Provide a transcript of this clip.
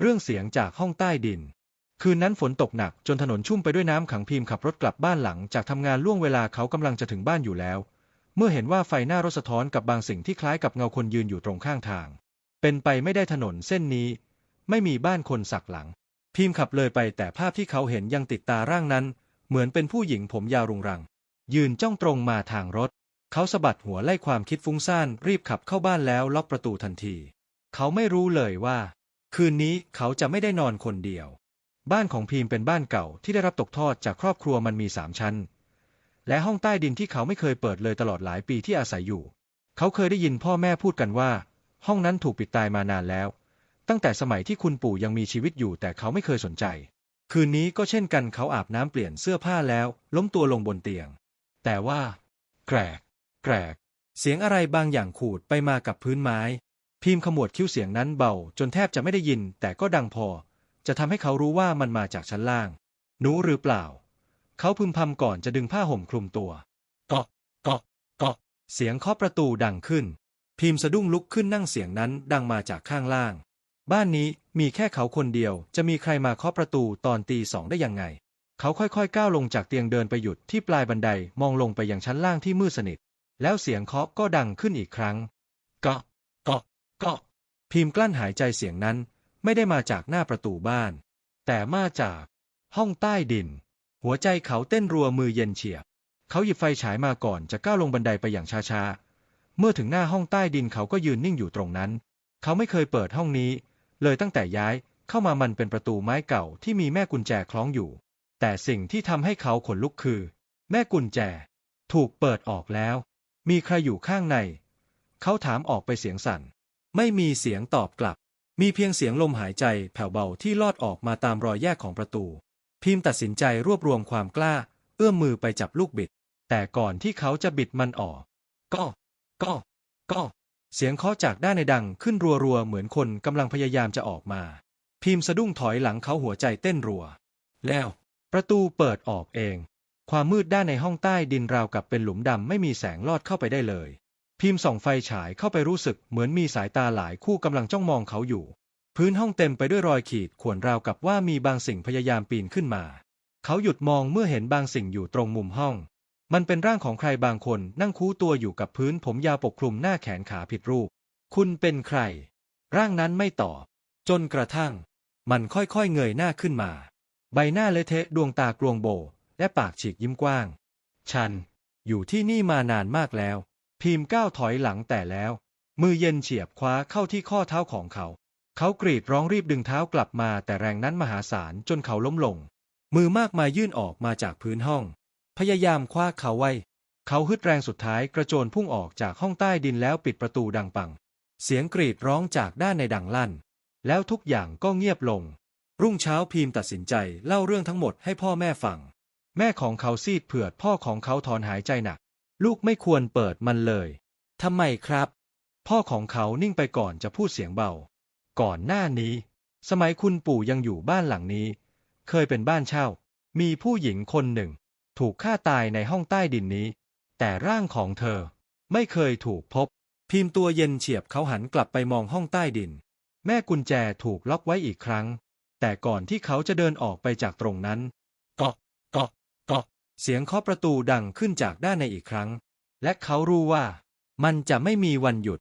เรื่องเสียงจากห้องใต้ดิน คืนนั้นฝนตกหนักจนถนนชุ่มไปด้วยน้ำขังพิมพ์ขับรถกลับบ้านหลังจากทำงานล่วงเวลาเขากำลังจะถึงบ้านอยู่แล้ว เมื่อเห็นว่าไฟหน้ารถสะท้อนกับบางสิ่งที่คล้ายกับเงาคนยืนอยู่ตรงข้างทาง เป็นไปไม่ได้ถนนเส้นนี้ ไม่มีบ้านคนสักหลัง พิมพ์ขับเลยไปแต่ภาพที่เขาเห็นยังติดตาร่างนั้น เหมือนเป็นผู้หญิงผมยาวรุงรัง ยืนจ้องตรงมาทางรถ เขาสะบัดหัวไล่ความคิดฟุ้งซ่านรีบขับเข้าบ้านแล้วล็อกประตูทันที เขาไม่รู้เลยว่า คืนนี้เขาจะไม่ได้นอนคนเดียว บ้านของพีมเป็นบ้านเก่าที่ได้รับตกทอดจากครอบครัวมันมีสามชั้น และห้องใต้ดินที่เขาไม่เคยเปิดเลยตลอดหลายปีที่อาศัยอยู่ เขาเคยได้ยินพ่อแม่พูดกันว่า ห้องนั้นถูกปิดตายมานานแล้ว ตั้งแต่สมัยที่คุณปู่ยังมีชีวิตอยู่แต่เขาไม่เคยสนใจ คืนนี้ก็เช่นกันเขาอาบน้ำเปลี่ยนเสื้อผ้าแล้ว ล้มตัวลงบนเตียง แต่ว่า แกรก แกรก เสียงอะไรบางอย่างขูดไปมากับพื้นไม้ พิมพ์ขมวดคิ้วเสียงนั้นเบา จนแทบจะไม่ได้ยิน แต่ก็ดังพอ จะทำให้เขารู้ว่ามันมาจากชั้นล่าง หนูหรือเปล่า เขาพึมพำก่อนจะดึงผ้าห่มคลุมตัวเกาะเกาะเกาะเสียงเคาะประตูดังขึ้น พิมพ์สะดุ้งลุกขึ้นนั่งเสียงนั้นดังมาจากข้างล่าง บ้านนี้มีแค่เขาคนเดียว จะมีใครมาเคาะประตูตอนตีสองได้ยังไง เขาค่อยๆก้าวลงจากเตียงเดินไปหยุดที่ปลายบันไดมองลงไปยังชั้นล่างที่มืดสนิท แล้วเสียงเคาะก็ดังขึ้นอีกครั้งเกาะเกาะเกาะพิมพ์กลั้นหายใจเสียงนั้นไม่ได้มาจากหน้าประตูบ้าน แต่มาจาก ห้องใต้ดิน หัวใจเขาเต้นรัวมือเย็นเฉียบ เขาหยิบไฟฉายมาก่อนจะก้าวลงบันไดไปอย่างช้าๆ เมื่อถึงหน้าห้องใต้ดินเขาก็ยืนนิ่งอยู่ตรงนั้น เขาไม่เคยเปิดห้องนี้ เลยตั้งแต่ย้ายเข้ามามันเป็นประตูไม้เก่าที่มีแม่กุญแจคล้องอยู่ แต่สิ่งที่ทำให้เขาขนลุกคือ แม่กุญแจ ถูกเปิดออกแล้ว มีใครอยู่ข้างใน เขาถามออกไปเสียงสั่น ไม่มีเสียงตอบกลับ มีเพียงเสียงลมหายใจแผ่วเบาที่ลอดออกมาตามรอยแยกของประตู พิมพ์ตัดสินใจรวบรวมความกล้า เอื้อมมือไปจับลูกบิด แต่ก่อนที่เขาจะบิดมันออก ก็ ก็ ก็ เสียงเคาะจากด้านในดังขึ้นรัวๆ เหมือนคนกำลังพยายามจะออกมา พิมพ์สะดุ้งถอยหลังเขาหัวใจเต้นรัว แล้ว ประตูเปิดออกเอง ความมืดด้านในห้องใต้ดินราวกับเป็นหลุมดำไม่มีแสงลอดเข้าไปได้เลย พิมพ์ส่องไฟฉายเข้าไปรู้สึกเหมือนมีสายตาหลายคู่กำลังจ้องมองเขาอยู่ พื้นห้องเต็มไปด้วยรอยขีดข่วนราวกับว่ามีบางสิ่งพยายามปีนขึ้นมา เขาหยุดมองเมื่อเห็นบางสิ่งอยู่ตรงมุมห้อง มันเป็นร่างของใครบางคนนั่งคูตัวอยู่กับพื้นผมยาวปกคลุมหน้าแขนขาผิดรูป คุณเป็นใคร ร่างนั้นไม่ตอบ จนกระทั่ง มันค่อยๆเงยหน้าขึ้นมา ใบหน้าเละเทะดวงตากลวงโบ และปากฉีกยิ้มกว้าง ฉัน อยู่ที่นี่มานานมากแล้ว พิมพ์ก้าวถอยหลังแต่แล้ว มือเย็นเฉียบคว้าเข้าที่ข้อเท้าของเขา เขากรีดร้องรีบดึงเท้ากลับมาแต่แรงนั้นมหาศาลจนเขาล้มลง มือมากมายยื่นออกมาจากพื้นห้อง พยายามคว้าเขาไว้ เขาฮึดแรงสุดท้ายกระโจนพุ่งออกจากห้องใต้ดินแล้วปิดประตูดังปัง เสียงกรีดร้องจากด้านในดังลั่น แล้วทุกอย่างก็เงียบลง รุ่งเช้าพีมตัดสินใจเล่าเรื่องทั้งหมดให้พ่อแม่ฟัง แม่ของเขาซีดเผือดพ่อของเขาถอนหายใจหนัก ลูกไม่ควรเปิดมันเลยทำไมครับ พ่อของเขานิ่งไปก่อนจะพูดเสียงเบา ก่อนหน้านี้ สมัยคุณปู่ยังอยู่บ้านหลังนี้ เคยเป็นบ้านเช่า มีผู้หญิงคนหนึ่ง ถูกฆ่าตายในห้องใต้ดินนี้ แต่ร่างของเธอ ไม่เคยถูกพบ พิมพ์ตัวเย็นเฉียบเขาหันกลับไปมองห้องใต้ดิน แม่กุญแจถูกล็อกไว้อีกครั้ง แต่ก่อนที่เขาจะเดินออกไปจากตรงนั้น เสียงเคาะประตูดังขึ้นจากด้านในอีกครั้ง และเขารู้ว่า มันจะไม่มีวันหยุด